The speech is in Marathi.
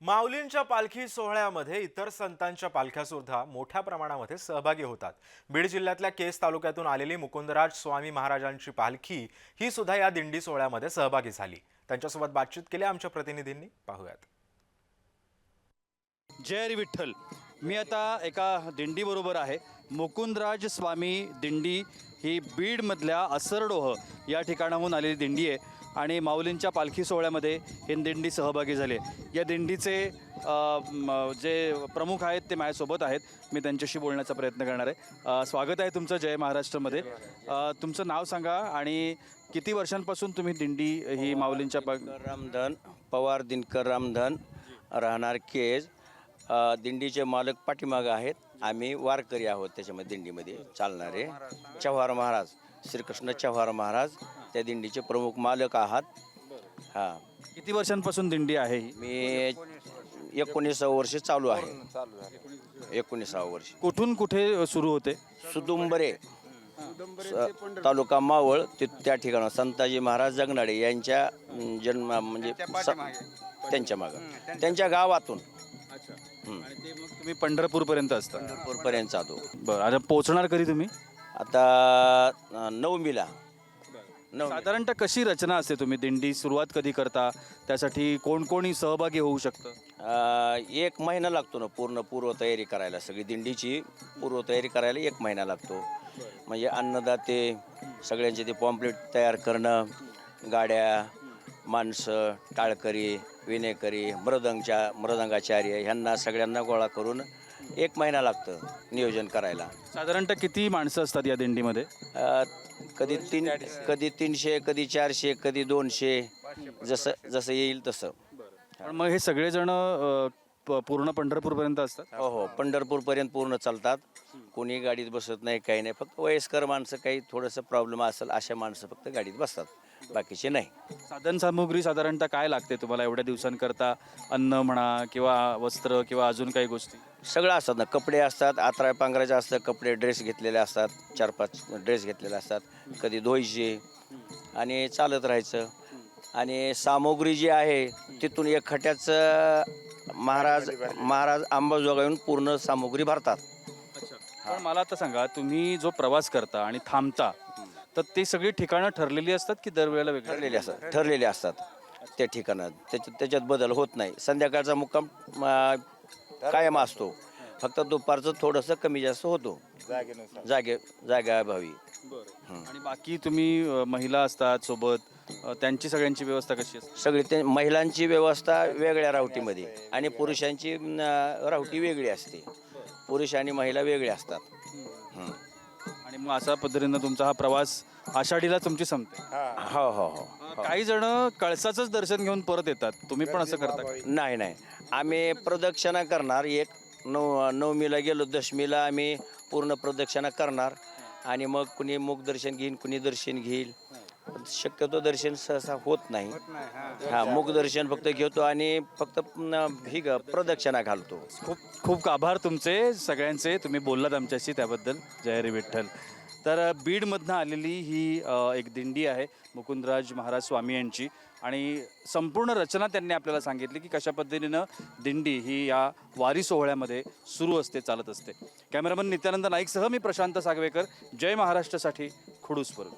माऊलींच्या पालखी सोहळ्यामध्ये इतर संतांच्या पालख्या सुद्धा मोठ्या प्रमाणामध्ये सहभागी होतात. बीड जिल्ह्यातल्या केस तालुक्यातून आलेली मुकुंदराज स्वामी महाराजांची पालखी ही सुद्धा या दिंडी सोहळ्यामध्ये सहभागी झाली. त्यांच्यासोबत बातचीत केली आमच्या प्रतिनिधींनी. पाहूयात. जय विठ्ठल. मी आता एका दिंडीबरोबर आहे. मुकुंदराज स्वामी दिंडी ही बीडमधल्या असरडोह या ठिकाणाहून आलेली दिंडी आहे. आणि माऊलींच्या पालखी सोहळ्यामध्ये हे दिंडी सहभागी झाले या दिंडीचे जे प्रमुख आहेत ते माझ्यासोबत आहेत. मी त्यांच्याशी बोलण्याचा प्रयत्न करणार आहे. स्वागत आहे तुमचं जय महाराष्ट्रमध्ये. तुमचं नाव सांगा आणि किती वर्षांपासून तुम्ही दिंडी ही माऊलींच्या पा रामधन पवार दिनकर रामधन राहणार केज. दिंडीचे मालक पाठीमागं आहेत. आम्ही वारकरी आहोत त्याच्यामध्ये दिंडीमध्ये चालणारे. चव्हार महाराज श्रीकृष्ण चव्हार महाराज त्या दिंडीचे प्रमुख मालक आहात. हां. किती वर्षांपासून दिंडी आहे ही? मी एकोणीसावं वर्ष चालू आहे. एकोणीसावं वर्ष. कुठून कुठे सुरू होते? सुदुंबरे स- तालुका मावळ ते त्या ठिकाणं संताजी महाराज जगनाडे यांच्या अं, जन्म म्हणजे स- त्यांच्या मागं. त्यांच्या गावातून. आणि ते मग तुम्ही पंढरपूरपर्यंत असता. पर्यंत जातो. बरं आता पोहोचणार कधी तुम्ही? आता नवमीला. नवमी. साधारणतः कशी रचना असते तुम्ही? दिंडी सुरुवात कधी करता? त्यासाठी कोण कोणी सहभागी होऊ शकतं? अं, एक महिना लागतो ना पूर्ण पूर्वतयारी करायला. सगळी दिंडीची पूर्वतयारी करायला एक महिना लागतो. म्हणजे अन्नदाते सगळ्यांचे ते पॉम्प्लेट तयार करणं गाड्या माणसं टाळकरी विनेकरी मृदंगच्या मृदंगाचार्य ह्यांना सगळ्यांना गोळा करून एक महिना लागतं नियोजन करायला. साधारणतः किती माणसं असतात या दिंडीमध्ये? अ, कधी तीन कधी तीनशे कधी चारशे कधी दोनशे जसं जसं येईल तसं. पण मग हे सगळेजण अं, प- पूर्ण पंढरपूरपर्यंत असतात? हो हो. पंढरपूरपर्यंत पूर्ण चालतात. कोणी गाडीत बसत नाही काही नाही. फक्त वयस्कर माणसं काही थोडंसं प्रॉब्लेम असेल अशा माणसं फक्त गाडीत बसतात. बाकीचे नाही. साधन सामुग्री साधारणतः काय लागते तुम्हाला एवढ्या दिवसांकरता? अन्न म्हणा किंवा वस्त्र किंवा अजून काही गोष्टी? सगळं असतात ना. कपडे असतात आत्रा पांघरायचे असतात कपडे ड्रेस घेतलेले असतात चार पाच ड्रेस घेतलेले असतात. कधी धुवायचे आणि चालत राहायचं. आणि सामुग्री जी आहे तिथून एक खट्याचं महाराज महाराज अंबाजोगाईहून पूर्ण सामुग्री भरतात. पण मला आता सांगा तुम्ही जो प्रवास करता आणि थांबता तर ते सगळी ठिकाणं ठरलेली असतात की दरवेळेला वेगळे? ठरलेले असतात ठरलेले असतात. त्या ठिकाणात त्याच्यात त्याच्यात बदल होत नाही. संध्याकाळचा मुक्काम अं, कायम असतो. फक्त दुपारचं थोडंसं कमी जास्त होतो. जागे जाग्याभावी हं. आणि बाकी तुम्ही अ, महिला असतात सोबत अ, त्यांची सगळ्यांची व्यवस्था कशी असते? सगळी ते महिलांची व्यवस्था वेगळ्या रावटीमध्ये आणि पुरुषांची अं, रावटी वेगळी असते. पुरुष आणि महिला वेगळे असतात. हं. आणि मग अशा पद्धतीनं तुमचा हा प्रवास आषाढीला तुमची संपते. हो. हो हो काही जण कळसाचंच दर्शन घेऊन परत येतात. तुम्ही पण असं करता का? नाही नाही. आम्ही प्रदक्षिणा करणार. एक नऊ नवमीला गेलो दशमीला आम्ही पूर्ण प्रदक्षिणा करणार. आणि मग कुणी मुख दर्शन घेईन कुणी दर्शन घेईल. शक्यतो दर्शन सहसा होत नाही. हा. मुख दर्शन फक्त घेतो आणि फक्त ही ग- प्रदक्षिणा घालतो. खूप खूप आभार तुमचे सगळ्यांचे. तुम्ही बोललात आमच्याशी त्याबद्दल. जय हरी विठ्ठल. तर बीडमधनं आलेली ही एक दिंडी आहे मुकुंदराज महाराज स्वामी यांची. आणि संपूर्ण रचना त्यांनी आपल्याला सांगितली की कशा पद्धतीनं दिंडी ही या वारी सोहळ्यामध्ये सुरू असते चालत असते. कॅमेरामन नित्यानंद नाईकसह मी प्रशांत सागवेकर. जय महाराष्ट्रासाठी खुडूसवरून